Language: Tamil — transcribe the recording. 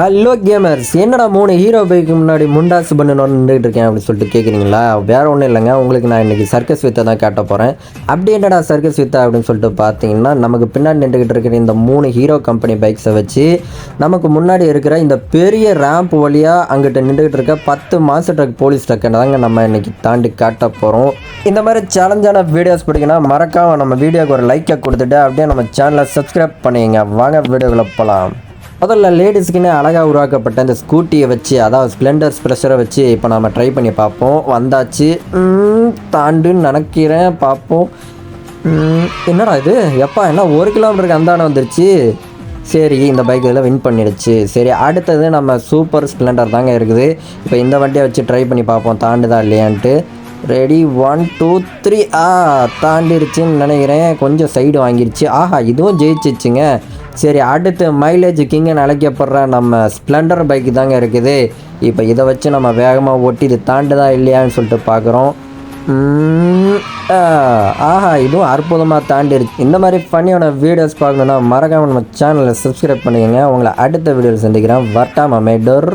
ஹலோ கேமர்ஸ் என்னடா மூணு ஹீரோ பைக்கு முன்னாடி முண்டாசு பண்ணணும்னு நின்றுட்டு இருக்கேன் அப்படின்னு சொல்லிட்டு கேட்குறீங்களா வேற ஒன்றும் இல்லைங்க. உங்களுக்கு நான் இன்னைக்கு சர்க்கஸ் வித்தை தான் காட்ட போகிறேன் அப்படி என்னடா சர்க்கஸ் வித்தை அப்படின்னு சொல்லிட்டு பார்த்தீங்கன்னா நமக்கு பின்னாடி நின்றுக்கிட்டு இருக்கிற இந்த மூணு ஹீரோ கம்பெனி பைக்ஸை வச்சு நமக்கு முன்னாடி இருக்கிற இந்த பெரிய ரேம்ப் வழியாக அங்கிட்ட நின்றுக்கிட்டு இருக்க பத்து மாச ட்ரக் போலீஸ் ட்ரக்கை தாங்க நம்ம இன்னைக்கு தாண்டி காட்ட போகிறோம் இந்த மாதிரி சேலஞ்சான வீடியோஸ் பிடிக்குன்னா மறக்காம நம்ம வீடியோக்கு ஒரு லைக்கை கொடுத்துட்டு அப்படியே நம்ம சேனலை சப்ஸ்கிரைப் பண்ணிங்க வாங்க வீடியோவில் போகலாம் முதல்ல லேடிஸ்க்குன்னு அழகாக உருவாக்கப்பட்ட இந்த ஸ்கூட்டியை வச்சு அதாவது ஸ்ப்ளெண்டர் ஸ்ப்ரெஷரை வச்சு இப்போ நம்ம ட்ரை பண்ணி பார்ப்போம். வந்தாச்சு. தாண்டுன்னு நினைக்கிறேன். பார்ப்போம். என்னடா இது? எப்பா என்ன ஒரு கிலோமீட்டருக்கு அந்தாண்ட வந்துருச்சு? சரி இந்த பைக் இதில் வின் பண்ணிடுச்சு. சரி அடுத்தது நம்ம சூப்பர் ஸ்ப்ளெண்டர் தாங்க இருக்குது. இப்போ இந்த வண்டியை வச்சு ட்ரை பண்ணி பார்ப்போம். தாண்டுதா இல்லையான்ட்டு. ரெடி ஒன் டூ த்ரீ ஆ தாண்டிருச்சுன்னு நினைக்கிறேன். கொஞ்சம் சைடு வாங்கிருச்சு. ஆஹா இதுவும் ஜெயிச்சிச்சுங்க. சரி அடுத்து மைலேஜ் கிங்குன்னு அழைக்கப்படுற நம்ம ஸ்ப்ளெண்டர் பைக் தாங்க இருக்குது. இப்போ இதை வச்சு நம்ம வேகமாக ஓட்டி இது தாண்டுதா இல்லையான்னு சொல்லிட்டு பார்க்குறோம் ஆஹா இதுவும் அற்புதமாக தாண்டிடுச்சு இந்த மாதிரி ஃபன்னியான வீடியோஸ் பார்க்கணுன்னா மறக்காம நம்ம சேனலை சப்ஸ்கிரைப் பண்ணிக்கோங்க. உங்களை அடுத்த வீடியோவில் சந்திக்கிறேன். வட்டாம டொர்